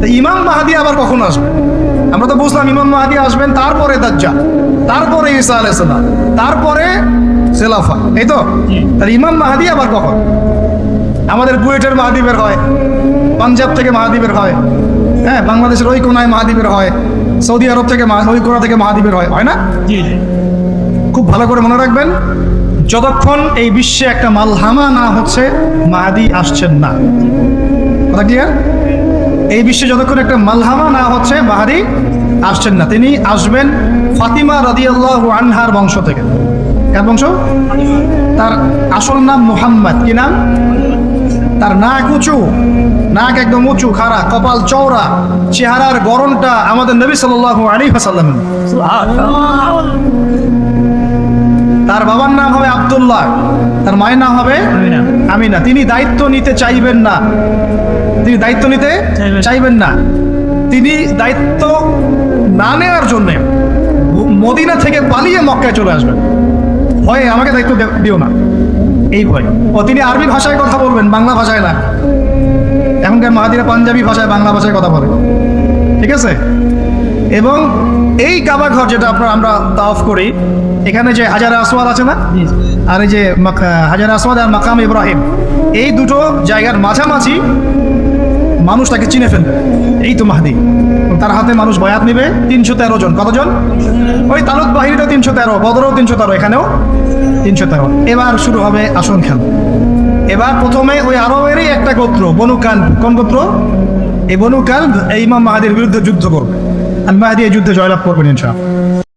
তো ইমাম মাহাদি আবার কখন আসবে? আমরা তো বুঝলাম ইমাম মাহাদি আসবেন তারপরে দাজ্জা তারপরে ঈসা আলাইসাল্লাম তারপরে সেলাফা এই তো? তাহলে ইমাম মাহাদি আবার কখন? আমাদের বুয়েটের মাহাদি বের হয় পাঞ্জাব থেকে মাহাদি বের হয় হ্যাঁ বাংলাদেশের ওই কোনায় মাহাদি বের হয় সৌদি আরব থেকে ওই কোনা থেকে মাহাদি বের হয় হয় না? জি জি। খুব ভালো করে মনে রাখবেন যতক্ষণ এই বিশ্বে একটা মালহামা না হচ্ছে মাহাদি আসছেন না। কথা ক্লিয়ার এই বিশ্বে যতক্ষণ একটা মালহামা না হচ্ছে বাহারি আসছেন না। তিনি আসবেন ফাতিমা রাদিয়াল্লাহু আনহার বংশ থেকে। কার বংশ? তার আসল নাম মুহাম্মদ। কি নাম? তার নাক উঁচু। নাক একদম উঁচু, খাড়া, কপাল চওড়া, চেহারার গরমটা আমাদের নবী সাল্লাল্লাহু আলাইহি ওয়াসাল্লামের। তার বাবার নাম হবে আব্দুল্লাহ। তার মায়ের নাম হবে। আমিনা। তিনি দায়িত্ব নিতে চাইবেন না। তিনি দায়িত্ব নিতে চাইবেন। না। তিনি দায়িত্ব না নেওয়ার জন্যে মদিনা থেকে পালিয়ে মক্কায় চলে আসবেন। ভয়ে আমাকে দায়িত্ব দিও না। এই ভয়। ও তিনি আরবি ভাষায় কথা বলবেন বাংলা ভাষায় না। এখনকার মাহাদিরা পাঞ্জাবি ভাষায় বাংলা ভাষায় কথা বলে। ঠিক আছে? এবং এই কাবা ঘর যেটা আপনার আমরা তাওফ করি এখানে যে হাজার আসওয়াদ আছে না? আর এই যে হাজার আসওয়াদ আর মাকাম ইব্রাহিম। এই দুটো জায়গার মাঝামাঝি মানুষ তাকে চিনে ফেলবে। এই তো মাহদি। তার হাতে মানুষ বয়াত নিবে, তিনশো তেরো জন। কতজন? ওই তালুক বাহিনীটা তিনশো তেরো, বদরও তিনশো তেরো, এখানেও তিনশো তেরো। এবার শুরু হবে আসন খেল। এবার প্রথমে ওই আরবেরই একটা গোত্র বনুকান কোন গোত্র? এই বনুকান এই ইমাম মাহাদির বিরুদ্ধে যুদ্ধ করবে। আর মাহাদি এই যুদ্ধে জয়লাভ করবেন ইনশাআল্লাহ।